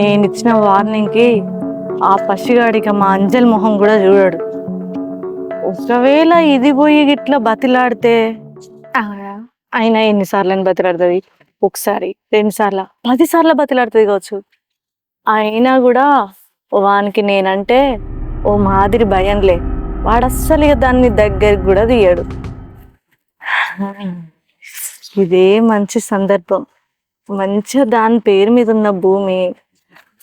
నేను ఇచ్చిన వార్నింగ్కి ఆ పసిగాడికి మా అంజల్ మొహం కూడా చూడడు. ఒకవేళ ఇది పోయి ఇట్లా బతిలాడితే అయినా ఎన్నిసార్లు అని బతిలాడుతుంది? ఒకసారి రెండు సార్లు పది సార్లు బతిలాడుతుంది కావచ్చు. అయినా కూడా వానికి నేనంటే ఓ మాదిరి భయంలే. వాడు అస్సలు ఇక దాన్ని దగ్గరికి కూడా తీయడు. ఇదే మంచి సందర్భం. మంచిగా దాని పేరు మీద ఉన్న భూమి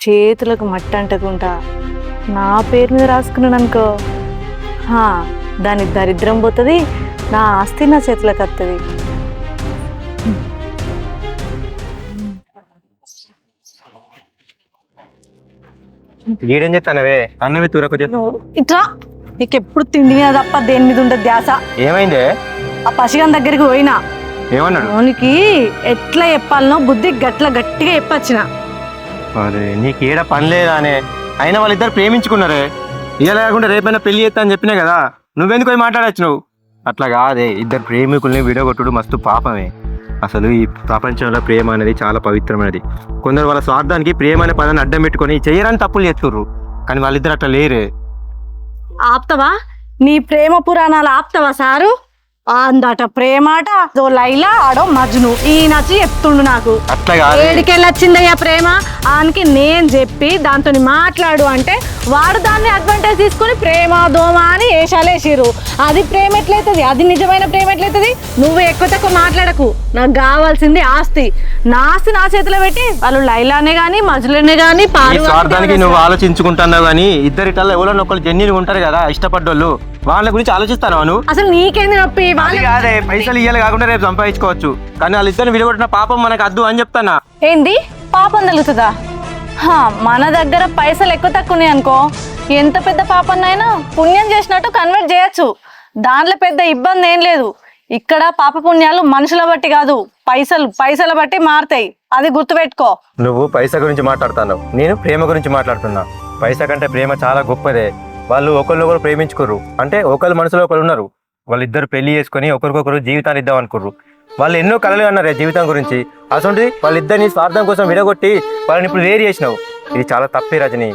చేతులకు మట్టి అంటకుండా నా పేరు మీద రాసుకున్నాను అనుకో హా, దాని దరిద్రం పోతుంది నా ఆస్తి నా చేతులకు వస్తుంది ఈడేం చెప్తానవే అన్నవి తూరకు చెప్పు నువ్వు ఇట్లా నీకు ఎప్పుడు తిండి మీద తప్ప దేని మీద ఉండదు ధ్యాస? ఏమైందే? ఆ పసిగాని దగ్గరికి పోయినా. ఏమన్నాడు? ఎట్లా చెప్పాలనో బుద్ధి గట్ల గట్టిగా చెప్పొచ్చిన. అరే నీకు ఏడ పని లేదా అనే అయినా వాళ్ళిద్దరు ప్రేమించుకున్నారే. ఇలా లేకుండా రేపైనా పెళ్ళి చేస్తా అని చెప్పినా కదా నువ్వెందుకు పోయి మాట్లాడచ్చు నువ్వు అట్లా కాదే ఇద్దరు ప్రేమికుల్ని విడగొట్టుడు మస్తు పాపమే. అసలు ఈ ప్రపంచంలో ప్రేమ అనేది చాలా పవిత్రమైనది. కొందరు వాళ్ళ స్వార్థానికి ప్రేమ అనే పదాన్ని అడ్డం పెట్టుకొని చేయరాని తప్పులు చేస్తుర్రు. కానీ వాళ్ళిద్దరు అట్లా లేరే. ఆప్తవా? నీ ప్రేమ పురాణాలు ఆప్తవా సారు? అందట ప్రేమాట. అదో లైలా ఆడో మజ్ను. ఈ నచ్చి చెప్తుండు నాకు. అట్లా కాదు. ఏడికెళ్ళొచ్చిందయ్యా ప్రేమ? ఆనికి నేను చెప్పి దాంతో మాట్లాడు అంటే వాడు దాన్ని అడ్వాంటేజ్ తీసుకుని ప్రేమ దోమ అని వేషాలేసిరు అది ప్రేమ ఎట్లయితుంది? అది నిజమైన ప్రేమ ఎట్లయితుంది? నువ్వు ఎక్కువ తక్కువ మాట్లాడకు. నాకు కావాల్సింది ఆస్తి. నా ఆస్తి నా చేతిలో పెట్టి వాళ్ళు లైలానే గాని మజులనే గాని ఈ పారు నువ్వు ఆలోచించుకుంటున్నావు కానీ ఇద్దరిటల్లో ఎవరో ఒకరు జెన్యున్ ఉంటారు కదా ఇష్టపడ్డోళ్ళు. వాళ్ళ గురించి ఆలోచిస్తాను నువ్వు అసలు నీకేంది నొప్పి? అది వాళ్ళ కాదే పైసలు ఇయ్యాలి కాకుండా రేపు సంపాదించుకోవచ్చు. కానీ వాళ్ళిద్దరిని విడగొట్టిన పాపం మనకు అద్దు అని చెప్తానా? ఏంది? పాపం తగులుతుందా? హా, మన దగ్గర పైసలు ఎక్కువ తక్కువ ఉన్నాయి అనుకో. ఎంత పెద్ద పాపన్నైనా పుణ్యం చేసినట్టు కన్వర్ట్ చేయొచ్చు. దాంట్లో పెద్ద ఇబ్బంది ఏం లేదు. ఇక్కడ పాప పుణ్యాలు మనుషుల బట్టి కాదు పైసలు పైసల బట్టి మారుతాయి. అది గుర్తుపెట్టుకో. నువ్వు పైసా గురించి మాట్లాడుతున్నావు. నేను ప్రేమ గురించి మాట్లాడుతున్నా. పైసా కంటే ప్రేమ చాలా గొప్పదే. వాళ్ళు ఒకరినొకరు ప్రేమించుకోరు అంటే ఒకరి మనసులో ఒకరు ఉన్నారు. వాళ్ళిద్దరు పెళ్ళి చేసుకొని ఒకరికొకరు జీవితాన్ని ఇద్దాం అనుకుర్రు. వాళ్ళు ఎన్నో కళలు అన్నారు జీవితం గురించి. అసలు వాళ్ళిద్దరిని స్వార్థం కోసం విడగొట్టి వాళ్ళని ఇప్పుడు వేరు చేసినావు. ఇది చాలా తప్పే రజని.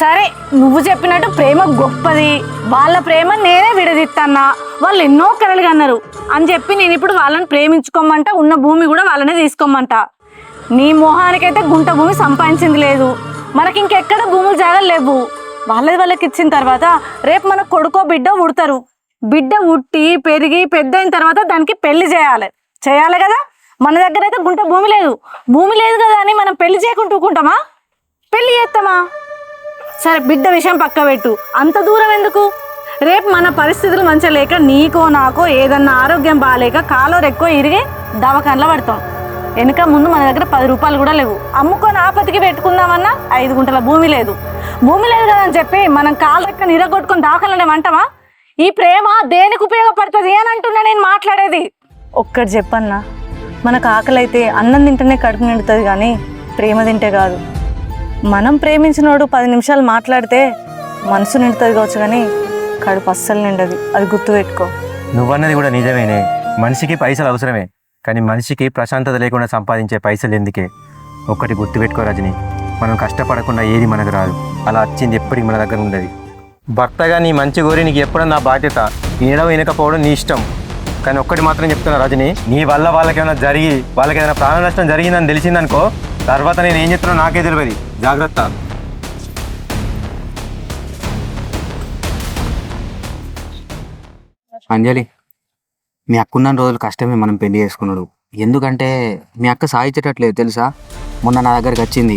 సరే నువ్వు చెప్పినట్టు ప్రేమ గొప్పది. వాళ్ళ ప్రేమ నేనే విడదీస్తానా వాళ్ళు ఎన్నో కలలుగా అన్నారు అని చెప్పి నేను ఇప్పుడు వాళ్ళని ప్రేమించుకోమంట ఉన్న భూమి కూడా వాళ్ళనే తీసుకోమంట. నీ మొహానికైతే గుంట భూమి సంపాదించింది లేదు. మనకి ఇంకెక్కడ భూములు జాగలు లేవు. వాళ్ళది వాళ్ళకి ఇచ్చిన తర్వాత రేపు మన కొడుకో బిడ్డ ఉడతారు. బిడ్డ ఉట్టి పెరిగి పెద్ద అయిన తర్వాత దానికి పెళ్ళి చేయాలి. చేయాలి కదా? మన దగ్గర అయితే గుంట భూమి లేదు. భూమి లేదు కదా అని మనం పెళ్ళి చేయకుండా ఊరుకుంటామా పెళ్ళి చేస్తామా? సరే బిడ్డ విషయం పక్క పెట్టు. అంత దూరం ఎందుకు? రేపు మన పరిస్థితులు మంచిగా లేక నీకో నాకో ఏదన్నా ఆరోగ్యం బాగాలేక కాలో ఎక్కువ ఇరిగి దవాఖానలో పడతాం. వెనుక ముందు మన దగ్గర పది రూపాయలు కూడా లేవు. అమ్ముకొని ఆపతికి పెట్టుకుందామన్నా ఐదు గుంటల భూమి లేదు. భూమి లేదు కదా అని చెప్పి మనం కాళ్ళ దగ్గర నిరగొట్టుకొని దాఖలనే అంటావా ఈ ప్రేమ దేనికి ఉపయోగపడుతుంది అని అంటున్నా నేను మాట్లాడేది. ఒక్కటి చెప్పన్నా మనకు ఆకలి అయితే అన్నం తింటేనే కడుపు నిండుతుంది కానీ ప్రేమ తింటే కాదు. మనం ప్రేమించినోడు పది నిమిషాలు మాట్లాడితే మనసు నిండుతుంది కావచ్చు కానీ కడుపు అస్సలు నిండదు. అది గుర్తుపెట్టుకో. నువ్వన్నది కూడా నిజమేనే. మనిషికి పైసలు అవసరమే. కానీ మనిషికి ప్రశాంతత లేకుండా సంపాదించే పైసలు ఎందుకే? ఒక్కటి గుర్తుపెట్టుకో రజని మనం కష్టపడకుండా ఏది మనకు రాదు. అలా వచ్చింది ఎప్పటికి మన దగ్గర ఉండదు. భర్తగా నీ మంచి కోరి నీకు ఎప్పుడన్నా నా బాధ్యత? వినడం వినకపోవడం నీ ఇష్టం. కానీ ఒక్కటి మాత్రం చెప్తున్నా రజని నీ వల్ల వాళ్ళకి ఏమైనా జరిగి వాళ్ళకి ఏదైనా ప్రాణ నష్టం జరిగిందని తెలిసిందనుకో తర్వాత నేను ఏం చెప్తున్నా నాకే తెలియదు. జాగ్రత్త. అంజలి మీ అక్కున్న రోజులు కష్టమే మనం పెళ్ళి చేసుకున్నాడు. ఎందుకంటే మీ అక్క సాధించేటట్లేదు తెలుసా? మొన్న నా దగ్గరికి వచ్చింది.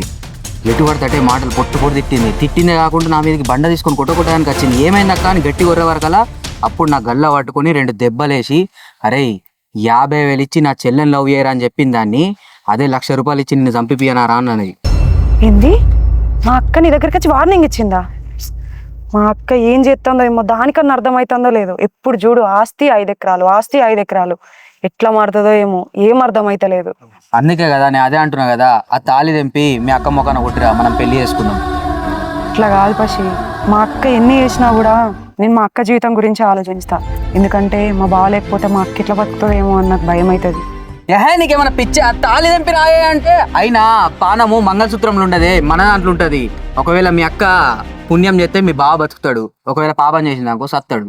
ఎటు పడితే మాటలు పొట్టు పొట్టు తిట్టింది. తిట్టిందే కాకుండా నా మీదకి బండ తీసుకొని కొట్టకొట్టడానికి వచ్చింది. ఏమైంది అక్క అని గట్టి కొర్రే వరకలా అప్పుడు నా గల్ల పట్టుకొని రెండు దెబ్బలేసి అరే యాభై వేలు ఇచ్చి నా చెల్లెని లవ్ చేయరా అని చెప్పింది దాన్ని అదే లక్ష రూపాయలు ఇచ్చి నిన్ను చంపిపియనారా అన్నది. ఏంది? మా అక్క నీ దగ్గరికి వచ్చి వార్నింగ్ ఇచ్చిందా? మా అక్క ఏం చేస్తుందో ఏమో దానికన్నా అర్థమవుతుందో లేదో. ఎప్పుడు చూడు ఆస్తి ఐదు ఎకరాలు ఆస్తి ఐదు ఎకరాలు ఎట్లా మారుతుందో ఏమో ఏం అర్థమైతలేదు. అందుకే కదా నేను అదే అంటున్నా కదా ఆ తాళి తెంపి మీ అక్క మొక్కన కొట్టిరా మనం పెళ్ళి చేసుకుందాం. అట్లా కాదు పసి మా అక్క ఎన్ని చేసినా కూడా నేను మా అక్క జీవితం గురించి ఆలోచిస్తా. ఎందుకంటే మా బావ లేకపోతే మా అక్క ఎట్లా బతుకుతుందో ఏమో అని నాకు భయం అవుతుంది ఏహే నీకేమైనా పిచ్చి? తాళి తెంపి రాయే అంటే? అయినా పానము మంగళసూత్రంలో ఉండదే మన దాంట్లో ఉంటది. ఒకవేళ మీ అక్క పుణ్యం చేస్తే మీ బావ బతుకుతాడు. ఒకవేళ పాపం చేసిందాకో సత్తాడు.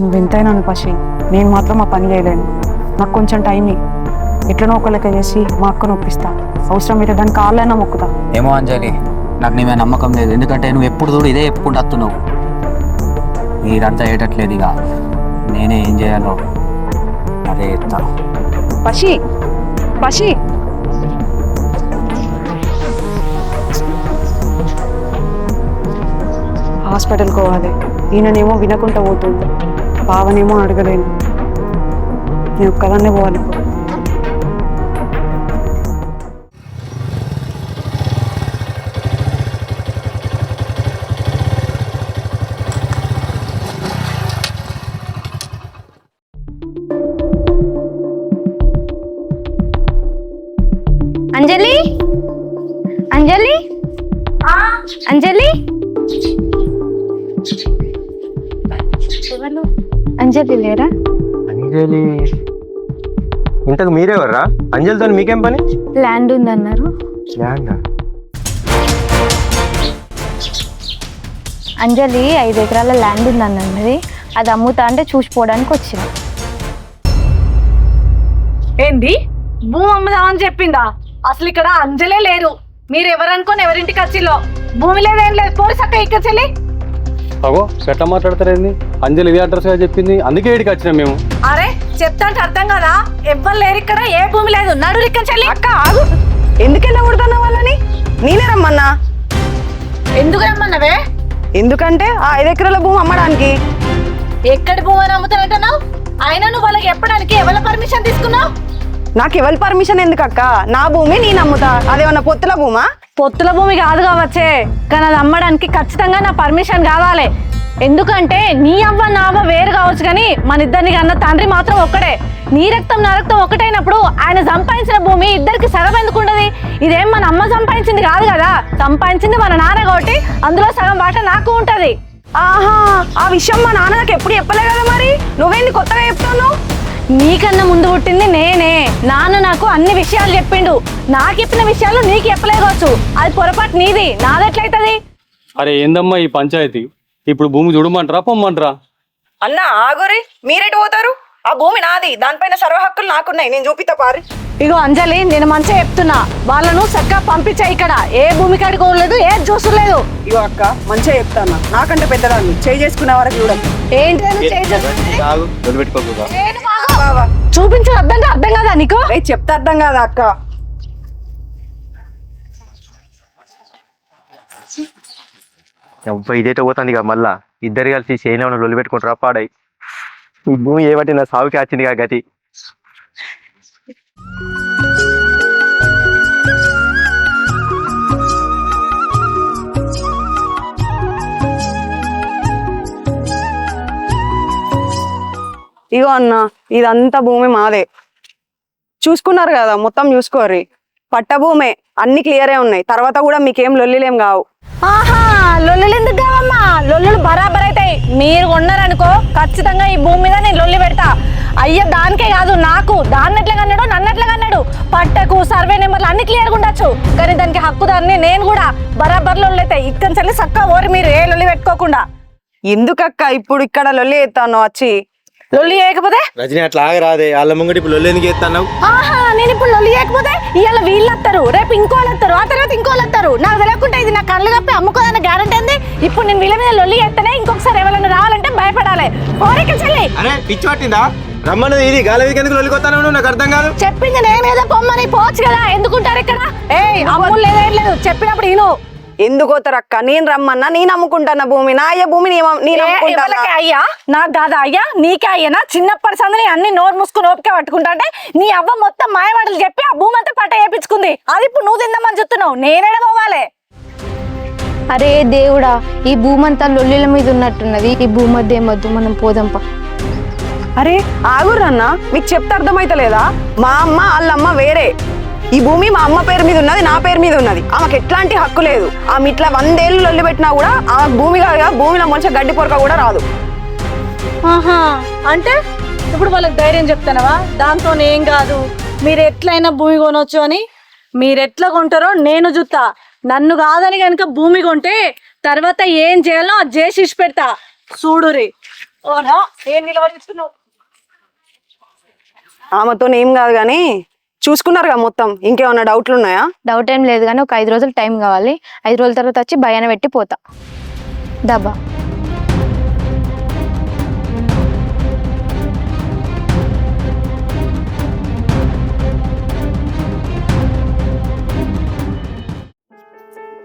నువ్వు ఎంతైనా పసి నేను మాత్రం ఆ పని చేయలేను. నాకు కొంచెం టైం. ఎట్లనో ఒక లెక్క చేసి మా అక్కను ఒప్పిస్తా. అవసరం అయితే దానికి కాళ్ళైనా మొక్కుతా. ఏమో అంజలి నాకు నీ మీద నమ్మకం లేదు. ఎందుకంటే నువ్వు ఎప్పుడు చూడు ఇదే చెప్పుకుంటూ వస్తున్నావు. మీరంతా అయ్యేటట్లేదు ఇక. నేనే ఏం చేయాలో అదే చెప్తా. పసి పసి హాస్పిటల్కి పోవాలి ఈయననేమో వినకుండా పోతుంది బావనేమో అడగలేను. నేను ఒక్కదాన్నే పోవాలి ఇప్పుడు. అంజలి లేరా? అంజలి. ఇంతకు మీరెవర్రా? అంజలితో మీకేం పని? ల్యాండ్ ఉందన్నారు. ల్యాండా? అంజలి ఐదు ఎకరాల ల్యాండ్ ఉందన్నది అది అమ్ముతా అంటే చూసిపోవడానికి వచ్చిన. ఏంది? భూమి అమ్ముదామని చెప్పిందా? అసలు ఇక్కడ అంజలే లేరు. మీరు ఎవరనుకోని ఎవరింటికి వచ్చిలో భూమి లేదేం లేదు. పోలీస్ అక్క ఇక్కడ చెల్లి అగో ఎట్ట మాట్లాడతారేంది? అంజలి ఇదే అడ్రస్గా చెప్పింది. అందుకే ఇడికి వచ్చినాం మేము. అరే చెప్తా అంటే అర్థం కదా? ఎవ్వరు లేరు ఇక్కడ ఏ భూమి లేదు. నడు ఇక్కడ చెల్లి అక్క ఆగు. ఎందుకు వెళ్ళకూడదన్న వాళ్ళని? నేనే రమ్మన్నా. ఎందుకు రమ్మన్నవే? ఎందుకంటే ఆ ఐదు ఎకరాల భూమి అమ్మడానికి. ఎక్కడి భూమి అని అమ్ముతానంటున్నావు అయినా నువ్వు వాళ్ళకి చెప్పడానికి ఎవరి పర్మిషన్ తీసుకున్నావు? నాకు ఎవరి పర్మిషన్ ఎందుకు అక్క నా భూమి నేను అమ్ముతా. అదేమన్నా పొత్తుల భూమా? పొత్తుల భూమి కాదు కావచ్చే. కానీ అది అమ్మడానికి ఖచ్చితంగా నా పర్మిషన్ కావాలి. ఎందుకంటే నీ అవ్వ నా అవ్వ వేరు కావచ్చు కానీ మన ఇద్దరిని కన్నా తండ్రి మాత్రం ఒక్కడే. నీ రక్తం నా రక్తం ఒకటైనప్పుడు ఆయన సంపాదించిన భూమి ఇద్దరికి సగం ఎందుకు ఉండదు? ఇదేం మన అమ్మ సంపాదించింది కాదు కదా? సంపాదించింది మన నాన్న కాబట్టి అందులో సగం వాట నాకు ఉంటది. ఆహా ఆ విషయం మా నాన్న నాకు ఎప్పుడు చెప్పలే కదా మరి? నువ్వేంది కొత్తగా చెప్తున్నావు? నీకన్నా ముందు పుట్టింది నేనే. నాన్న నాకు అన్ని విషయాలు చెప్పిండు. నాకు చెప్పిన విషయాలు నీకు చెప్పలేవచ్చు అది పొరపాటు నీది. నాదెట్లయితది అరే ఏందమ్మా ఈ పంచాయతీ? ఇప్పుడు భూమి చూడమంటారా పొమ్మంటారా? అన్న ఆగోరి. మీరేటి పోతారు? ఆ భూమి నాది. దానిపైన సర్వ హక్కులు నాకున్నాయి. నేను చూపిస్తా పారి. ఇగో అంజలి నేను మంచిగా చెప్తున్నా. వాళ్ళను చక్కగా పంపించా ఇక్కడ. ఏ భూమి కడుకోలేదు ఏ జ్యూసు లేదు. ఇగో అక్క మంచిగా చెప్తాను నాకంటే పెద్దదాన్ని. చేయి చేసుకునే వరకు చూడదు చూపించు అర్థం అర్థం కదా నీకు? చెప్తే అర్థం కాదా అక్క? అబ్బా ఇదేటో పోతుంది ఇక మళ్ళా. ఇద్దరు కలిసి చేయని లొల్లి పెట్టుకుంటారా పాడై. ఈ భూమి ఏబట్టి నా సాగుకి వచ్చింది కదా గతి. ఇగో అన్న ఇదంతా భూమి మాదే. చూసుకున్నారు కదా మొత్తం చూసుకోర్రి. పట్ట భూమే అన్ని క్లియరే ఉన్నాయి. తర్వాత కూడా మీకేం లొల్లిలేం కావు. ఆహా లొల్లులు ఎందుకు కావమ్మా? లొల్లులు బరాబర్ అవుతాయి మీరు కొన్నారనుకో ఖచ్చితంగా ఈ భూమి మీద నేను లొల్లి పెడతా. అయ్య దానికే కాదు నాకు. దాన్ని ఎట్లా కన్నాడు నన్ను ఎట్లా కన్నాడు? పట్టకు సర్వే నెంబర్లు అన్ని క్లియర్గా ఉండొచ్చు. కానీ దానికి హక్కుదాన్ని నేను కూడా బరాబర్ లొల్లి అవుతాయి ఇక్కడ చల్లి చక్క ఓరి మీరు ఏ లొల్లి పెట్టుకోకుండా. ఎందుకక్క ఇప్పుడు ఇక్కడ లొల్లి ఎత్తాను వచ్చి లొల్లి చేయకపోతే? రజనీ అట్లా ఆగరాదే. వాళ్ళ ముంగటి ఇప్పుడు లొల్లి ఎందుకు ఎత్తావు ఆహా నేను ఇప్పుడు లొల్లి చేయకపోతే ఇవాళ వీళ్ళు వస్తారు. రేపు ఇంకోళ్ళు వస్తారు. ఆ తర్వాత ఇంకోళ్ళు వస్తారు. నాకు తెలియకుండా ఇది నా కళ్ళు కప్పి అమ్ముకోదన్న గ్యారంటీ ఉంది. ఇప్పుడు నేను వీళ్ళ మీద లొల్లి చేస్తేనే ఇంకొకసారి ఎవరైనా రావాలంటే భయపడాలి. కోరిక చెల్లి. అరే పిచ్చి పట్టిందా? రమ్మన్నది ఇది. గాలి ఎందుకు నువ్వు? నాకు అర్థం కాదు. చెప్పింది నేనేదో పొమ్మని పోవచ్చు కదా. ఎందుకుంటారు ఇక్కడ? ఏ అమ్ములు లేదేం లేదు. చెప్పినప్పుడు ఈను ఎందుకు అక్క నేను రమ్మన్నా నేను అమ్ముకుంటాను భూమి? నా అయ్యే భూమి నీ- ఎవరికి అయ్యా? నాకు కాదా అయ్యా? నీకే అయ్యనా? చిన్నప్పటి సందని అన్ని నోరు మూసుకుని ఓపిక పట్టుకుంటా అంటే నీ అవ్వ మొత్తం మాయమాటలు చెప్పి ఆ భూమి అంతా పట్ట వేపించుకుంది అది ఇప్పుడు నువ్వు తిందామని చెప్తున్నావు నేనేడ పోవాలి. అరే దేవుడా ఈ భూమంతా లొల్లిల మీద ఉన్నట్టున్నది. ఈ భూమధ్య ఏమొద్దు మనం పోదాంపా. అరే ఆగురన్న మీకు చెప్తే అర్థమైతలేదా? మా అమ్మ వాళ్ళమ్మ వేరే. ఈ భూమి మా అమ్మ పేరు మీద ఉన్నది నా పేరు మీద ఉన్నది. ఆమెకు ఎట్లాంటి హక్కు లేదు. ఆమె ఇట్లా వందేళ్ళు లొల్లి పెట్టినా కూడా ఆ భూమి కాదుగా భూమిలో మంచిగా గడ్డి పొరక కూడా రాదు. ఆహా అంటే ఇప్పుడు వాళ్ళకి ధైర్యం చెప్తానవా? దాంతో ఏం కాదు. మీరు ఎట్లయినా భూమి కొనొచ్చు అని. మీరు ఎట్లా కొంటారో నేను చూస్తా నన్ను కాదని కనుక భూమి కొంటే తర్వాత ఏం చేయాలో అది చేసి ఇచ్చి పెడతా. చూడురి. ఓనా ఏం నిలబడిస్తున్నావు ఆమెతో ఏం కాదు కానీ చూసుకున్నారుగా మొత్తం. ఇంకేమన్నా డౌట్లు ఉన్నాయా? డౌట్ ఏం లేదు కానీ ఒక ఐదు రోజులు టైం కావాలి. ఐదు రోజుల తర్వాత వచ్చి భయాన పెట్టి పోతా. డబ్బా.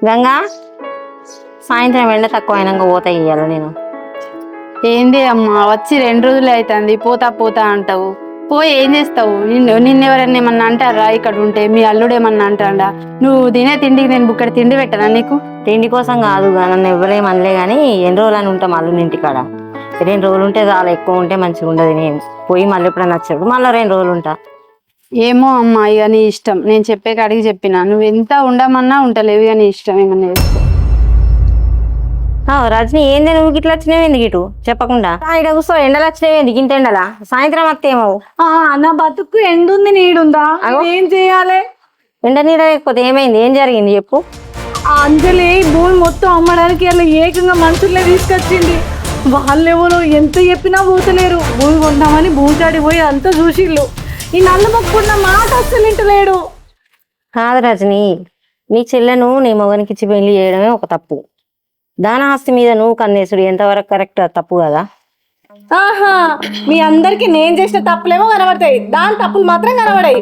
గంగా సాయంత్రం ఎండ తక్కువ అయినాక పోతా ఇయ్యాల నేను. ఏంది అమ్మా వచ్చి రెండు రోజులు అవుతుంది పోతా పోతా అంటావు. పోయి ఏం చేస్తావు? నిన్ను నిన్నెవరన్నా ఏమన్నా అంటారా? ఇక్కడ ఉంటే మీ అల్లుడు ఏమన్నా అంటాడా? నువ్వు తినే తిండికి నేను బుక్కడ తిండి పెట్టనా నీకు? తిండి కోసం కాదు నన్ను ఎవరేం అనలే కానీ ఎన్ని రోజులు అని ఉంటాం మళ్ళీ ఇంటికాడ? రెండు రోజులు ఉంటే చాలా ఎక్కువ ఉంటే మంచిగా ఉండదు నేను. పోయి మళ్ళీ ఎప్పుడైనా నచ్చడు మళ్ళీ రెండు రోజులు ఉంటా. ఏమో అమ్మా ఇక నీ ఇష్టం. నేను చెప్పే కాడికి చెప్పిన. నువ్వు ఎంత ఉండమన్నా ఉంటలేవు ఇక నీ ఇష్టం ఏమన్నా చేసుకో రజని ఏంది నువ్వు ఇట్లా వచ్చినావు ఎందుకు ఇటు? చెప్పకుండా. ఆ, ఈడ కూర్చో ఎండలు వచ్చినావు ఎందుకు? ఇంత ఎండలా? సాయంత్రం వస్తేమవు ఆ, నా బతుకు ఎండుంది నీడుందా? ఏం చేయాలి? ఎండ నీడ లేకపోతే ఏమైంది? ఏం జరిగింది చెప్పు. ఆ అంజలి భూమి మొత్తం అమ్మడానికి అలా ఏకంగా మనుషులే తీసుకొచ్చింది. వాళ్ళెవరో ఎంత చెప్పినా పోతలేరు. భూమి కొందామని భూమి కాడికి పోయి అంతా చూసిళ్ళు. ఈ నల్ల మొక్కున్న మాట అస్సలు ఇంటలేడు కాదు రజని నీ చెల్లెను నీ మొగనికి ఇచ్చి పెళ్ళి చేయడమే ఒక తప్పు. దాన ఆస్తి మీద నువ్వు కన్నేసుడు ఎంతవరకు కరెక్ట్ తప్పు కదా? ఆహా మీ అందరికి నేను చేసిన తప్పులేమో కనబడతాయి. దాని తప్పులు మాత్రం కనబడాయి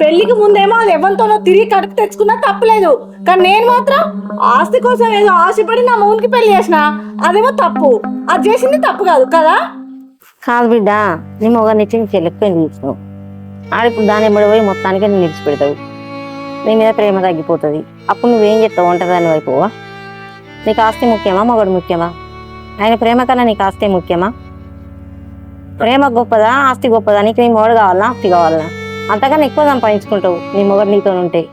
పెళ్ళికి ముందేమో అది ఎవరితోనో తిరిగి కడుపు తెచ్చుకున్నా తప్పులేదు కానీ నేను మాత్రం ఆస్తి కోసం ఏదో ఆశపడి నా మూనికి పెళ్ళి చేసిన అదేమో తప్పు. అది చేసింది తప్పు కాదు కదా? కాదు బిడ్డ నీ మొగని ఇచ్చి నీ చెల్లెకి పెళ్ళి చేసినావు. ఆడిప్పుడు దాని ఎమ్మడి పోయి మొత్తానికి నేను నిలిచిపెడతావు నీ మీద ప్రేమ తగ్గిపోతుంది. అప్పుడు నువ్వేం చెప్తావు? ఒంటదాని వైపువా నీకు ఆస్తి ముఖ్యమా? మొగడు ముఖ్యమా? ఆయన ప్రేమ కన్నా నీకు ఆస్తి ముఖ్యమా? ప్రేమ గొప్పదా? ఆస్తి గొప్పదా? నీకు నీ మొగడు కావాలా? ఆస్తి కావాలా? అంతకన్నా ఎక్కువ సంపాదించుకుంటావు నీ మొగడు నీతో ఉంటే.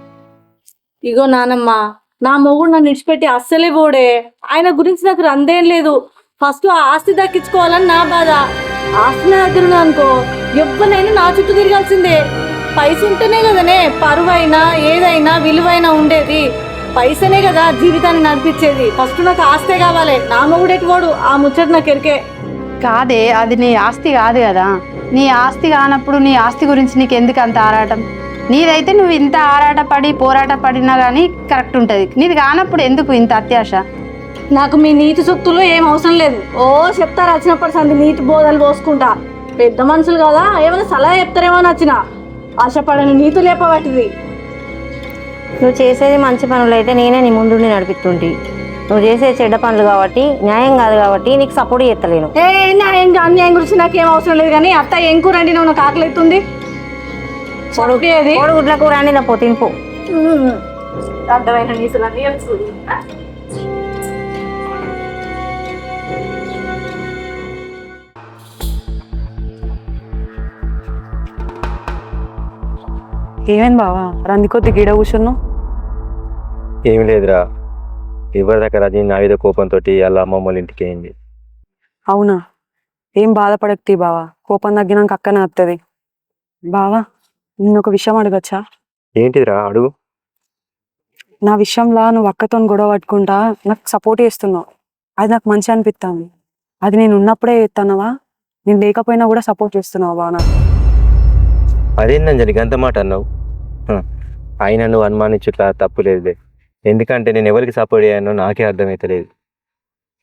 ఇగో నానమ్మ నా మొగుడు నన్ను విడిచిపెట్టి అస్సలే పోడే. ఆయన గురించి నాకు రందేం లేదు. ఫస్ట్ ఆ ఆస్తి దక్కించుకోవాలని నా బాధ. ఆస్తి నా దగ్గర అనుకో ఎవ్వనైనా నా చుట్టూ తిరగాల్సిందే. పైస ఉంటేనే కదనే పరువైనా ఏదైనా విలువైనా ఉండేది. పైసనే కదా జీవితాన్ని నడిపించేది. ఫస్ట్ నాకు ఆస్తే కావాలి. నా మొగుడు ఎటువాడు ఆ ముచ్చట నాకు ఎరికే. కాదే అది నీ ఆస్తి కాదు కదా. నీ ఆస్తి కానప్పుడు నీ ఆస్తి గురించి నీకు ఎందుకు అంత ఆరాటం? నీదైతే నువ్వు ఇంత ఆరాట పడి పోరాట పడినా కానీ కరెక్ట్ ఉంటుంది. నీది కానప్పుడు ఎందుకు ఇంత అత్యాశ? నాకు మీ నీతి సొత్తులు ఏం అవసరం లేదు. ఓ చెప్తారు వచ్చినప్పటి సంది నీతి బోధలు పోసుకుంటా. పెద్ద మనుషులు కదా ఏమైనా సలహా చెప్తారేమో అని వచ్చిన ఆశపడని నీతి లేపబట్టిది. నువ్వు చేసేది మంచి పనులు అయితే నేనే నీ ముందుండి నడిపిస్తుంటి. నువ్వు చేసే చెడ్డ పనులు కాబట్టి న్యాయం కాదు కాబట్టి నీకు సపోర్ట్ చేస్తలేను. ఏ న్యాయం అన్యాయం గురించి నాకు ఏం అవసరం లేదు కానీ అత్త ఏం కూర అండి నువ్వు నాకు ఆకలి అవుతుంది కోడిగుడ్లకు రాని నా పో తినిపో అర్థమైన నీసులన్నీ ఏమైంది బావా? రందికొద్ది గిడ కూర్చున్నావు. ఏమి లేదురా. ఎవరి దగ్గర రజని నా మీద కోపంతో అలా అమ్మమ్మ వాళ్ళ ఇంటికి అయింది. అవునా? ఏం బాధపడక్తి బావా. కోపం తగ్గినాక అక్కనే వస్తుంది బావా నేను ఒక విషయం అడగచ్చా? ఏంటిదిరా? అడుగు. నా విషయంలో నువ్వు అక్కతో గొడవ పట్టుకుంటా నాకు సపోర్ట్ చేస్తున్నావు. అది నాకు మంచి అనిపిస్తుంది అది నేను ఉన్నప్పుడే చేస్తున్నావా నేను లేకపోయినా కూడా సపోర్ట్ చేస్తున్నావు నాకు? అదేందని గంత మాట అన్నావు? హ, అయినా నువ్వు అనుమానించుట్లా తప్పు లేదులే. ఎందుకంటే నేను ఎవరికి సపోర్ట్ అయ్యానో నాకే అర్థమవుతలేదు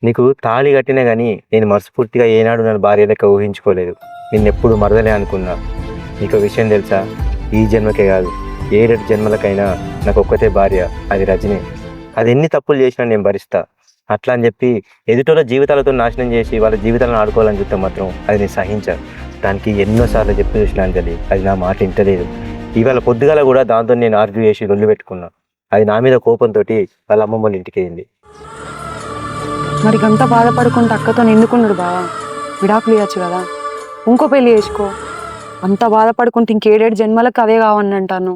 నీకు తాళి కట్టినా కానీ నేను మనస్ఫూర్తిగా ఏనాడు నన్ను భార్య లెక్క ఊహించుకోలేదు. నిన్నెప్పుడు మరదలే అనుకున్నా. నీకు విషయం తెలుసా? ఈ జన్మకే కాదు ఏడెడు జన్మలకైనా నాకు ఒక్కతే భార్య అది రజని. అది ఎన్ని తప్పులు చేసినా నేను భరిస్తా. అట్లా అని చెప్పి ఎదుటోళ్ళ జీవితాలతో నాశనం చేసి వాళ్ళ జీవితాలను ఆడుకోవాలని చూస్తే మాత్రం అది నేను సహించాను. దానికి ఎన్నోసార్లు చెప్పి చూసిన అంజలి అది నా మాట వింటలేదు. ఇవాళ పొద్దుగాల కూడా దాంతో నేను ఆర్గ్యూ చేసి లొల్లు పెట్టుకున్నా. అది నా మీద కోపంతో వాళ్ళ అమ్మమ్మ వాళ్ళ ఇంటికి అయింది మరి గంత బాధపడుకుంటే అక్కతో ఎందుకున్నాడు బావా. విడాకులు ఇవ్వచ్చు కదా. ఇంకో పెళ్ళి చేసుకో. అంత బాధపడుకుంటే ఇంకేడేడు జన్మలకు అదే కావని అంటాను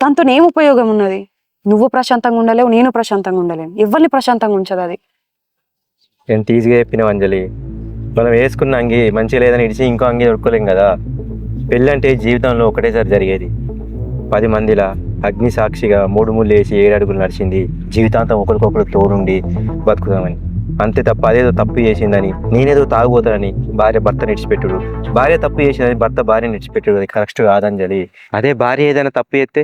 దాంతో ఏం ఉపయోగం ఉన్నది. నువ్వు ప్రశాంతంగా ఉండలేవు నేను ప్రశాంతంగా ఉండలేను. ఎవరిని ప్రశాంతంగా ఉంచదు అది? ఎంత ఈజీగా చెప్పినావు అంజలి. మనం వేసుకున్న అంగి మంచిగా లేదని ఇడిచి ఇంకో అంగి దొరుకోలేం కదా. పెళ్ళి అంటే జీవితంలో ఒకటేసారి జరిగేది. పది మందిలా అగ్ని సాక్షిగా మూడు ముళ్ళు వేసి ఏడు అడుగులు నడిచింది. జీవితాంతం ఒకరికొకరు తోడుండి బతుకుదామని. అంతే తప్ప అదేదో తప్పు చేసిందని నేనేదో తాగుపోతానని భార్య భర్త నిడిచిపెట్టుడు భార్య తప్పు చేసిందని భర్త భార్య నిడిచిపెట్టుడు అది కరెక్ట్ కాదంజలి అదే భార్య ఏదైనా తప్పు చేస్తే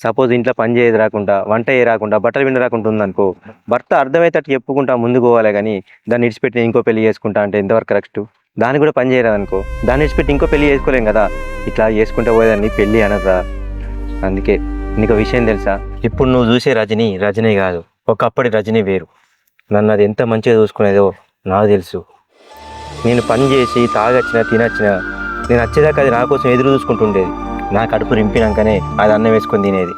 సపోజ్ ఇంట్లో పని చేయదు రాకుండా వంట ఏ రాకుండా బట్టలు విండ రాకుండా ఉందనుకో భర్త అర్థమయ్యేటట్టు చెప్పుకుంటా ముందుకు పోవాలి కానీ దాన్ని విడిచిపెట్టి ఇంకో పెళ్ళి చేసుకుంటా అంటే ఎంతవరకు కరెక్ట్ దాన్ని కూడా పని చేయరాదు అనుకో దాన్ని విడిచిపెట్టి ఇంకో పెళ్ళి చేసుకోలేం కదా? ఇట్లా చేసుకుంటా పోయేదాన్ని పెళ్ళి అనదా? అందుకే నీకు విషయం తెలుసా? ఇప్పుడు నువ్వు చూసే రజని రజనీ కాదు. ఒకప్పటి రజనీ వేరు. నన్ను అది ఎంత మంచిగా చూసుకునేదో నాకు తెలుసు. నేను పని చేసి తాగచ్చిన తినచ్చిన నేను వచ్చేదాకా అది నా కోసం ఎదురు చూసుకుంటుండేది. నా కడుపు నింపినాకనే అది అన్నం వేసుకొని తినేది.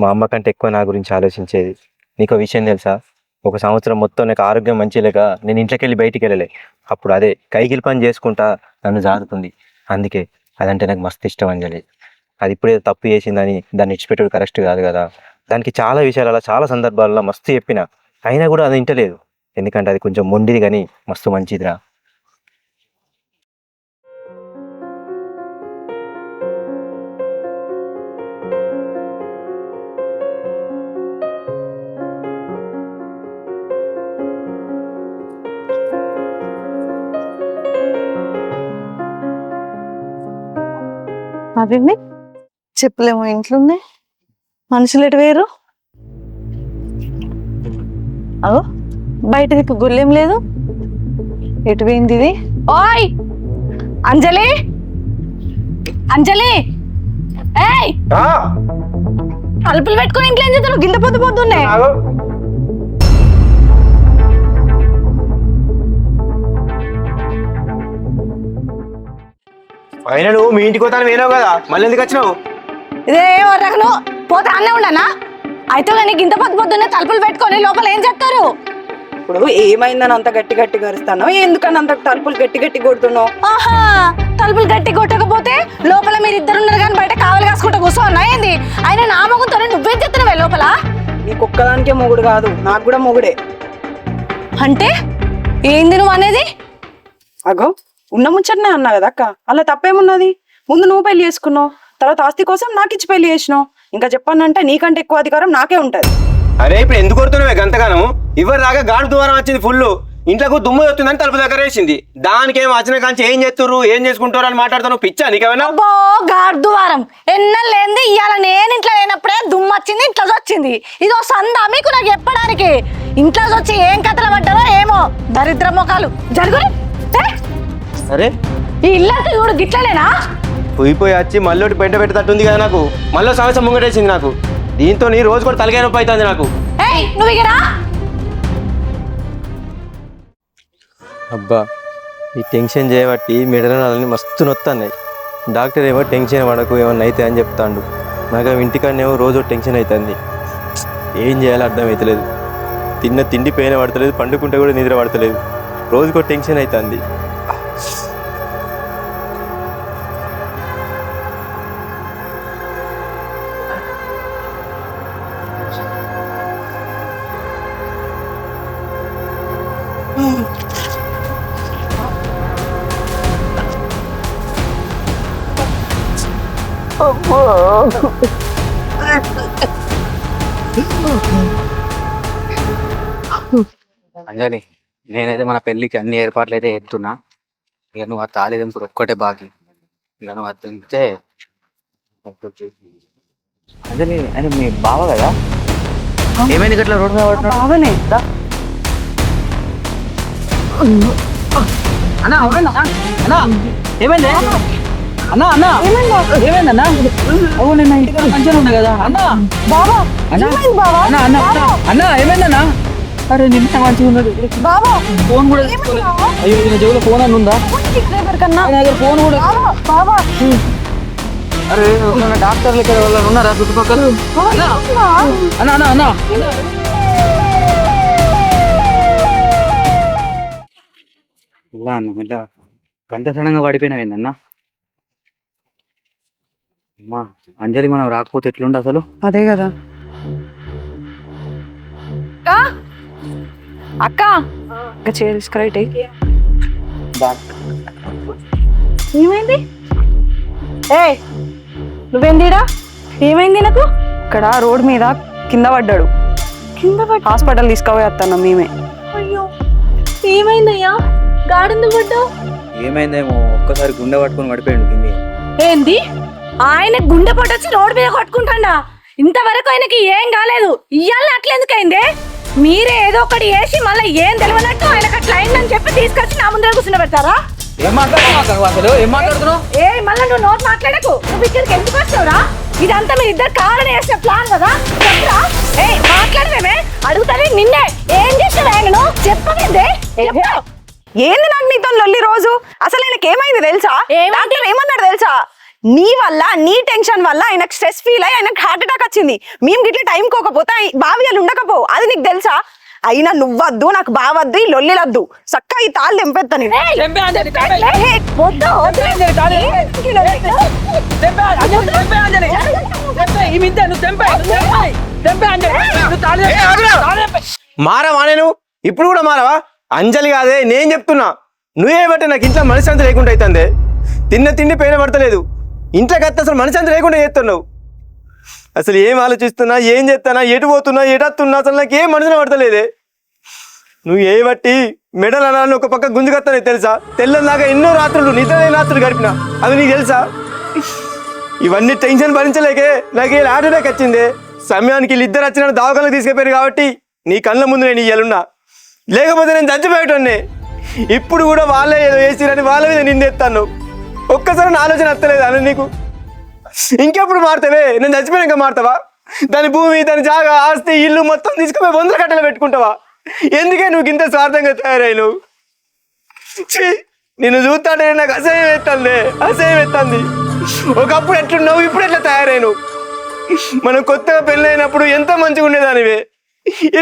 మా అమ్మ కంటే ఎక్కువ నా గురించి ఆలోచించేది. నీకు విషయం తెలుసా? ఒక సంవత్సరం మొత్తం నాకు ఆరోగ్యం మంచి లేక నేను ఇంట్లోకి వెళ్ళి బయటికి వెళ్ళలే అప్పుడు అదే కైకిలి పని చేసుకుంటా నన్ను జారుతుంది. అందుకే అదంటే నాకు మస్తు ఇష్టం అంజలి. అది ఇప్పుడే తప్పు చేసిందని దాన్ని ఇచ్చిపెట్టడం కరెక్ట్ కాదు కదా. దానికి చాలా విషయాలలో చాలా సందర్భాలలో మస్తు చెప్పిన. అయినా కూడా అది వింటలేదు ఎందుకంటే అది కొంచెం మొండిది కానీ మస్తు మంచిదిరా. అదేంటి చెప్పులేమో ఇంట్లో ఉన్నాయి మనుషులు ఎటు వేరు అగో బయట దిక్కు గుళ్ళేం లేదు. ఎటు పోయింది ఇది? ఓయ్! అంజలి! అంజలి! ఏయ్! తలుపులు పెట్టుకొని ఇంట్లో ఏం చేస్తాను గింత పొద్దు పొద్దున్నే. అయినా నువ్వు మీ ఇంటికి పోతాను వేనావు కదా మళ్ళీ ఎందుకు వచ్చినావు? ఇదే రకను పోతే అన్నే ఉండనా? అయితే కానీ గింత పొద్దు పొద్దున్నే తలుపులు పెట్టుకొని లోపల ఏం చేస్తారు? ఇప్పుడు ఏమైందని అంత గట్టి గట్టి గరుస్తాను ఎందుకని అంత తలుపులు గట్టి గట్టి కొడుతున్నావు? ఆహా తలుపులు గట్టి కొట్టకపోతే లోపల మీరు ఇద్దరు ఉన్నారు కానీ బయట కావలి కాసుకుంటూ కూర్చోన్నా ఏంది? ఆయన నా మొగంతో నువ్వేం చెప్తున్నావే లోపల? నీకు ఒక్కదానికే మొగుడు కాదు నాకు కూడా మొగుడే. అంటే ఏంది నువ్వు అనేది? అగో ఉన్న ముచ్చటనే అన్నా కదా అక్క? అలా తప్పేమున్నది? ముందు నువ్వు పెళ్ళి చేసుకున్నావు తర్వాత ఆస్తి కోసం నాకు ఇచ్చి పెళ్ళి చేసినావు. ఇంకా చెప్పానంటే నీకంటే ఎక్కువ అధికారం నాకే ఉంటది. అరే ఇప్పుడు ఎందుకు కొడుతున్నావే గంతగానం ఇవ్వరు దాకా గాడి ద్వారం వచ్చింది ఫుల్ ఇంట్లోకి దుమ్ము వస్తుందని తలుపు దగ్గర వేసింది. దానికి ఏం వచ్చిన కాంచి ఏం చేస్తుర్రు ఏం చేసుకుంటారు అని మాట్లాడుతాను పిచ్చా నీకేమైనా? అబ్బో గార్డు వారం ఎన్నెల్లేంది ఇవాళ నేను ఇంట్లో లేనప్పుడే దుమ్ము వచ్చింది ఇంట్లో వచ్చింది. ఇదో సందా మీకు నాకు చెప్పడానికి. ఇంట్లో వచ్చి ఏం కథలు పడ్డారో ఏమో? దరిద్ర మొఖాలు. జరుగు సరే ఈ ఇల్లంతా చూడు గిట్లనేనా? పోయిపోయి వచ్చి మళ్ళీ బయట పెట్టేటట్టుంది కదా నాకు. మళ్ళీ సమస్య ముంగటేసింది నాకు. దీంతో నీ రోజు కూడా తలకాయ నొప్పి అవుతుంది నాకు. ఏయ్ నువ్వు ఇక రా అబ్బా ఈ టెన్షన్ చేయబట్టి మెడలనాలని మస్తు నొత్తన్నాయి. డాక్టర్ ఏమో టెన్షన్ పడకు ఏమన్నా అయితే అని చెప్తాండు. నాకు ఇంటికాడనేమో రోజు టెన్షన్ అవుతుంది ఏం చేయాలో అర్థం అవుతలేదు తిన్న తిండి పైన పడతలేదు పండుకుంటే కూడా నిద్ర పడతలేదు. రోజుకో టెన్షన్ అవుతుంది అంజలి నేనైతే మన పెళ్ళికి అన్ని ఏర్పాట్లు అయితే ఎత్తున్నా ఇక నువ్వు ఆ తాలిదంపుడు ఒక్కటే బాకీ. ఇక నువ్వు అది తింటే అంజలి అని మీ బావ కదా? ఏమైంది గట్ల రోడ్డు మీద? బావనే. అన్నా ఏమైంది? అన్నా అన్నా. ఏమైందన్నా ఓ ఇంటికి మంచిగా ఉన్నా కదా. అన్నా. బాబా అన్నా. బావా? అన్నా అన్నా అన్నా. ఏమైందన్నా అరే నిన్న మంచిగా ఉన్నది బాబా ఫోన్ కూడా. అయ్యో ఈయన జేబులో ఫోన్ అని ఉందా? దగ్గర ఫోన్ కూడా బాబా బాబా అరే డాక్టర్లు ఇక్కడ ఉన్నారా చుట్టుపక్కల? అన్నా. అన్నా అన్నా ఇలా అన్న మెల్ల గంట సడన్గా పడిపోయినావేందన్నా అమ్మా అంజలి మనం రాకపోతే ఎట్లుండే అసలు? అదే కదా. అక్క! అక్క చేరు రైట్ ఏమైంది? ఏ నువ్వేందిడా ఏమైంది నాకు? ఇక్కడ రోడ్ మీద కింద పడ్డాడు. కింద పడ్డ? హాస్పిటల్ తీసుకుపోయేస్తున్నాం మేమే. అయ్యో ఏమైందయ్యా? గాడిందుకు పడ్డావు? ఏమైందేమో ఒక్కసారి గుండె పట్టుకొని పడిపోయాడు కింది. ఏంది? ఆయన గుండె పొట్టొచ్చి రోడ్డు మీద కొట్టుకుంటాడా. ఇంతవరకు ఆయనకి ఏం కాలేదు. ఇయ్యాలని అట్లెందుకైంది మీరే ఏదో ఒకటి వేసి మళ్ళీ ఏం తెలియనట్టు ఆయనకు అట్లా అయిందని చెప్పి తీసుకొచ్చి నా ముందర కూర్చుని పెడతారా ఏం మాట్లాడుతున్నావు అసలు? ఏం మాట్లాడుతున్నావు? ఏ మళ్ళీ నువ్వు నోట్ మాట్లాడకు. నువ్వు ఇక్కడికి ఎందుకు వస్తావురా ఇదంతా మీ ఇద్దరు కావాలని వేసిన ప్లాన్ కదా? చెప్పురా. ఏ మాట్లాడవేమే. అడుగుతానే నిన్నే. ఏం చేసావు ఆయనను చెప్పవేందే? చెప్పు. ఏంది నాకు నీతో లొల్లి రోజు? అసలు ఆయనకి ఏమైంది తెలుసా? ఏమన్నాడు తెలుసా? నీ వల్ల నీ టెన్షన్ వల్ల ఆయనకు స్ట్రెస్ ఫీల్ అయ్యి ఆయనకు హార్ట్ అటాక్ వచ్చింది. మేము గిట్ల టైం కోకపోతే బావియాలు ఉండకపో అది నీకు తెలుసా? అయినా నువ్వద్దు నాకు బావద్దు ఈ లొల్లిలద్దు. చక్క ఈ తాళ్ళు తెంపేస్తా నేను. మారవా నేను? ఇప్పుడు కూడా మారవా? అంజలి కాదే నేను చెప్తున్నా. నువ్వే బట్టి నాకు ఇంట్లో మనశ్శాంతి లేకుండా అవుతుంది తిన్న తిండి పైన పడతలేదు. ఇంట్లోకి వస్తే అసలు మనశ్శాంతి లేకుండా చేస్తున్నావు. అసలు ఏం ఆలోచిస్తున్నా ఏం చేస్తానా ఎటు పోతున్నా ఎటు వస్తున్నా అసలు నాకు ఏం మనసులో పడతలేదే. నువ్వు ఏ బట్టి మెడల్ అనాలని ఒక పక్క గుంజుకొస్తానే తెలుసా? తెల్లదాకా ఎన్నో రాత్రులు నిద్రలేని రాత్రులు గడిపిన. అది నీకు తెలుసా? ఇవన్నీ టెన్షన్ భరించలేకే నాకు ఏ హార్ట్ అటాక్ వచ్చింది. సమయానికి వీళ్ళిద్దరు వచ్చిన దావకాలకు తీసుకెళ్ళారు కాబట్టి నీ కళ్ళ ముందు నేను ఇయ్యాలున్నా. లేకపోతే నేను చచ్చిపోయేటోన్నే ఇప్పుడు కూడా వాళ్ళే ఏదో వేసిరని వాళ్ళ మీద నిందెత్తాను. ఒక్కసారి నా ఆలోచన వస్తలేదు అని నీకు? ఇంకెప్పుడు మారుతావే? నేను చచ్చిపోయాక మారుతావా? దాని భూమి దాని జాగా ఆస్తి ఇల్లు మొత్తం తీసుకుపోయి వందల కట్టలు పెట్టుకుంటావా? ఎందుకే నువ్వు ఇంత స్వార్థంగా తయారైనవు ఛీ, నిన్ను చూస్తాడే నాకు అసహ్యం ఎత్తంది అసహ్యం ఎత్తంది ఒకప్పుడు ఎట్లున్నావు ఇప్పుడు ఎట్లా తయారైనవు? మనం కొత్తగా పెళ్ళైనప్పుడు ఎంత మంచిగా ఉండేదానివే?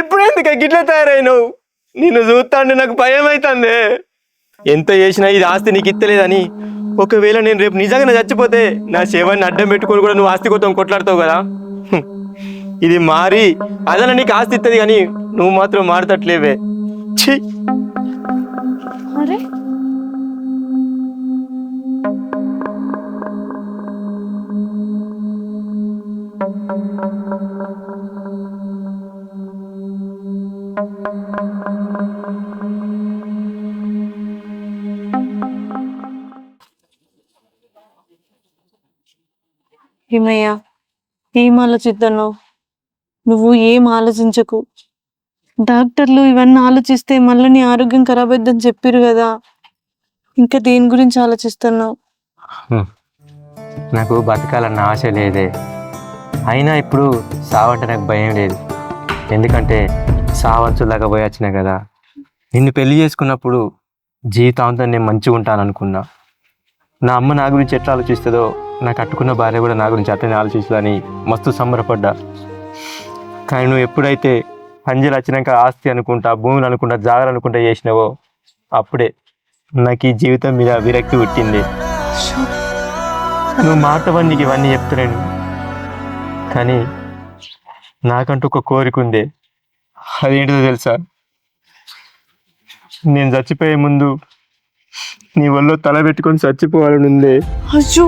ఇప్పుడు ఎందుకు గిట్లా తయారైనవు? నిన్ను చూస్తాంటే నాకు భయం అవుతుంది ఎంత చేసినా ఇది ఆస్తి నీకు ఇత్తలేదని ఒకవేళ నేను రేపు నిజంగా చచ్చిపోతే నా శవాన్ని అడ్డం పెట్టుకొని కూడా నువ్వు ఆస్తి కోసం కొట్లాడతావు కదా? ఇది మారి అదన నీకు ఆస్తి ఇస్తుంది కానీ నువ్వు మాత్రం మారతట్లేవే. ఛీ. అరే. హిమయ్య ఏం ఆలోచిస్తున్నావు? నువ్వు ఏం ఆలోచించకు. డాక్టర్లు ఇవన్నీ ఆలోచిస్తే మళ్ళీ నీ ఆరోగ్యం ఖరాబ్ అవుద్దని చెప్పారు కదా. ఇంకా దేని గురించి ఆలోచిస్తున్నావు? నాకు బతకాలన్న ఆశ లేదే. అయినా ఇప్పుడు సావంటే నాకు భయం లేదు. ఎందుకంటే సావంచులాగా పోయి వచ్చినా కదా. నిన్ను పెళ్ళి చేసుకున్నప్పుడు జీవితాంతం నేను మంచిగా ఉంటాను అనుకున్నా నా అమ్మ నా గురించి ఎట్లా ఆలోచిస్తుందో నాకు కట్టుకున్న భార్య కూడా నా గురించి అట్లనే ఆలోచిస్తుందని మస్తు సంబరపడ్డా. కానీ నువ్వు ఎప్పుడైతే అంజలి వచ్చినాక ఆస్తి అనుకుంటా భూములు అనుకుంటా జాగ్రత్త అనుకుంటా చేసినావో అప్పుడే నాకు ఈ జీవితం మీద విరక్తి పుట్టింది. నువ్వు మాటవని నీకు ఇవన్నీ చెప్తున్నాను కానీ నాకంటూ ఒక కోరిక ఉంది. అదేంటిదో తెలుసా? నేను చచ్చిపోయే ముందు నీ వల్ల తల పెట్టుకొని చచ్చిపోవాలని ఉందే. అయ్యో!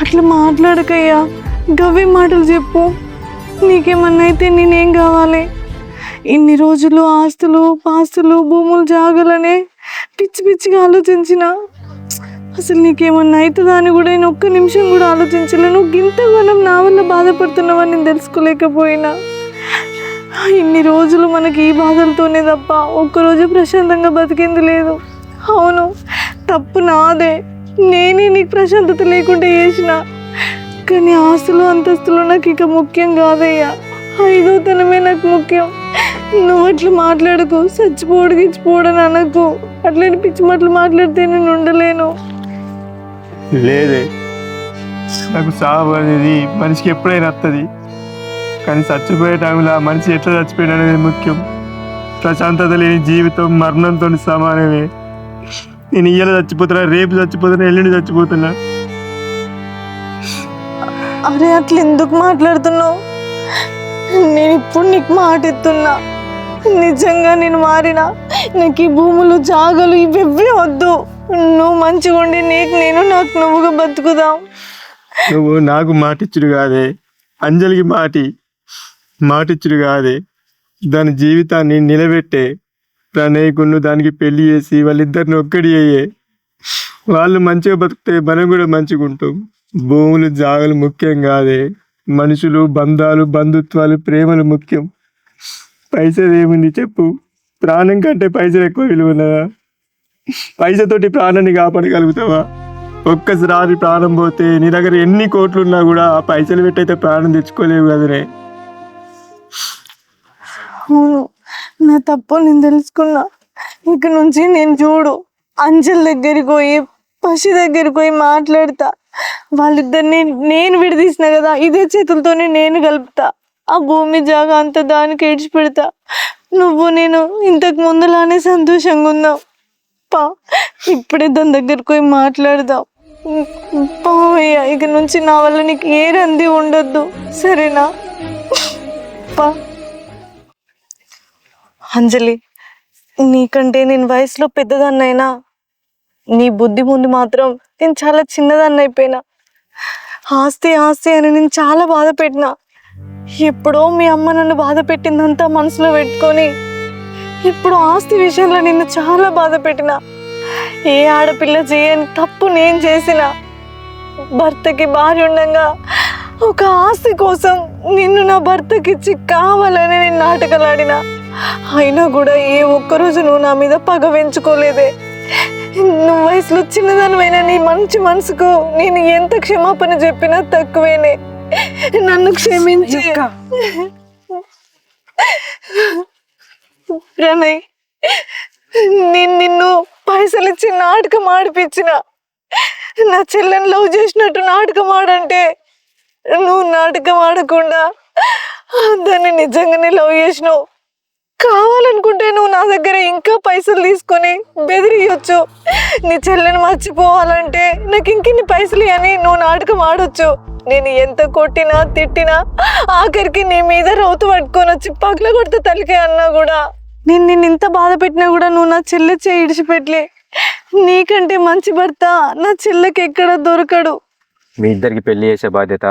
అట్లా మాట్లాడకయ్యా. గవ్వే మాటలు చెప్పు. నీకేమన్నా అయితే నేనేం కావాలి? ఇన్ని రోజులు ఆస్తులు పాస్తులు భూములు జాగలనే పిచ్చి పిచ్చిగా ఆలోచించిన అసలు నీకేమన్నా అవుతుందా అని కూడా నేను ఒక్క నిమిషం కూడా ఆలోచించలే నువ్వు ఇంతగానం నా వల్ల బాధపడుతున్నావని నేను తెలుసుకోలేకపోయినా. ఇన్ని రోజులు మనకి ఈ బాధలతోనే తప్ప ఒక్కరోజు ప్రశాంతంగా బతికింది లేదు. అవును తప్పు నాదే. నేనే నీకు ప్రశాంతత లేకుండా చేసిన. కానీ ఆస్తులు అంతస్తులు నాకు ఇక ముఖ్యం కాదయ్యా. ఐదో తనమే నాకు ముఖ్యం. నువ్వు అట్లా మాట్లాడకు. చచ్చిపోడు గిచ్చిపోవడని అనకు. అట్లాంటి పిచ్చి మాటలు మాట్లాడితే నేను ఉండలేను. లేదే. నాకు సావు అనేది మనిషికి ఎప్పుడైనా వస్తుంది కానీ చచ్చిపోయే టైంలో ఆ మనిషి ఎట్లా చచ్చిపోయాడు అనేది ముఖ్యం. ప్రశాంతత లేని జీవితం మరణంతో సమానమే. నేను ఇయ్యాల చచ్చిపోతున్నా రేపు చచ్చిపోతున్నా ఎల్లుండి చచ్చిపోతున్నా. అరే అట్లా ఎందుకు మాట్లాడుతున్నావు? నేను ఇప్పుడు నీకు మాట ఇస్తున్నా నిజంగా నేను మారినా నాకు ఈ భూములు జాగలు ఇవి వద్దు. నువ్వు మంచిగా ఉండి నీకు నేను నాకు నువ్వుగా బతుకుదాం. నువ్వు నాకు మాటిచ్చుడు కాదే అంజలికి మాటి మాటిచ్చుడు కాదే. దాని జీవితాన్ని నిలబెట్టే ప్రణయకును దానికి పెళ్ళి చేసి వాళ్ళిద్దరిని ఒక్కడి అయ్యే. వాళ్ళు మంచిగా బతికితే మనం కూడా మంచిగా ఉంటాం. భూములు జాగలు ముఖ్యం కాదే. మనుషులు బంధాలు బంధుత్వాలు ప్రేమలు ముఖ్యం. పైసలు ఏముంది చెప్పు. ప్రాణం కంటే పైసలు ఎక్కువ విలువ ఉన్నదా? పైసతోటి ప్రాణాన్ని కాపాడగలుగుతావా? ఒక్కసారి ప్రాణం పోతే నీ దగ్గర ఎన్ని కోట్లు ఉన్నా కూడా ఆ పైసలు పెట్టయితే ప్రాణం తెచ్చుకోలేవు కదరే అవును. నా తప్పు నేను తెలుసుకున్నా. ఇక నుంచి నేను చూడు. అంజల్ దగ్గరికి పోయి పసి దగ్గరికి పోయి మాట్లాడతా. వాళ్ళిద్దరిని నేను విడదీసిన కదా ఇదే చేతులతోనే నేను కలుపుతా. ఆ భూమి జాగా అంత దానికి ఏడ్చి పెడతా నువ్వు నేను ఇంతకు ముందులానే సంతోషంగా ఉన్నావు. పా ఇప్పుడే దాని దగ్గరికి పోయి మాట్లాడదాం. పావయ్య ఇక నుంచి నా వల్ల నీకు ఏ రంది ఉండొద్దు. సరేనా? పా. అంజలి నీకంటే నేను వయసులో పెద్దదాన్నైనా నీ బుద్ధి ముందు మాత్రం నేను చాలా చిన్నదాన్ని అయిపోయినా ఆస్తి ఆస్తి అని నేను చాలా బాధ పెట్టినా ఎప్పుడో మీ అమ్మ నన్ను బాధ పెట్టిందంతా మనసులో పెట్టుకొని ఇప్పుడు ఆస్తి విషయంలో నిన్ను చాలా బాధ పెట్టినా ఏ ఆడపిల్ల చేయని తప్పు నేను చేసిన. భర్తకి భార్య ఉండగా ఒక ఆస్తి కోసం నిన్ను నా భర్తకిచ్చి కావాలని నేను నాటకలాడినా అయినా కూడా ఏ ఒక్కరోజు నువ్వు నా మీద పగ పెంచుకోలేదే నువ్వు వయసులో చిన్నదానివైనా నీ మంచి మనసుకు నేను ఎంత క్షమాపణ చెప్పినా తక్కువేనే. నన్ను క్షమించి. ప్రణయ్ నేను నిన్ను పైసలు ఇచ్చి నాటకం ఆడిపించిన. నా చెల్లెని లవ్ చేసినట్టు నాటకం ఆడంటే నువ్వు నాటకం ఆడకుండా దాన్ని నిజంగానే లవ్ చేసినావు. కావాలనుకుంటే నువ్వు నా దగ్గర ఇంకా పైసలు తీసుకొని బెదిరియొచ్చు. నీ చెల్లెని మర్చిపోవాలంటే నాకు ఇంకిన్ని పైసలు అని నువ్వు నాటకం ఆడొచ్చు. నేను ఎంత కొట్టినా తిట్టినా ఆఖరికి నీ మీద రౌతు పట్టుకొని వచ్చి పగల కొడితే తలికే అన్నా కూడా. నేను నిన్ను ఇంత బాధ పెట్టినా కూడా నువ్వు నా చెల్లె చేయి ఇడిచిపెట్టలే. నీకంటే మంచి భర్త నా చెల్లెకి ఎక్కడ దొరకడు. మీ ఇద్దరికి పెళ్ళి చేసే బాధ్యత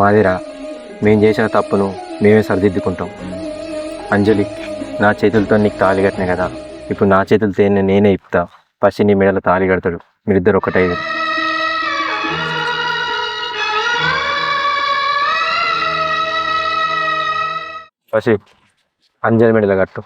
మాదిరా. మేము చేసిన తప్పును మేమే సరిదిద్దుకుంటాం. అంజలి నా చేతులతో నీకు తాళి కట్టిన కదా. ఇప్పుడు నా చేతులతో నేనే ఇప్తా. పసి నీ మెడలో తాళి కడతాడు. మీరిద్దరు ఒకటైదు పసి అంజలి మెడలో కట్టు.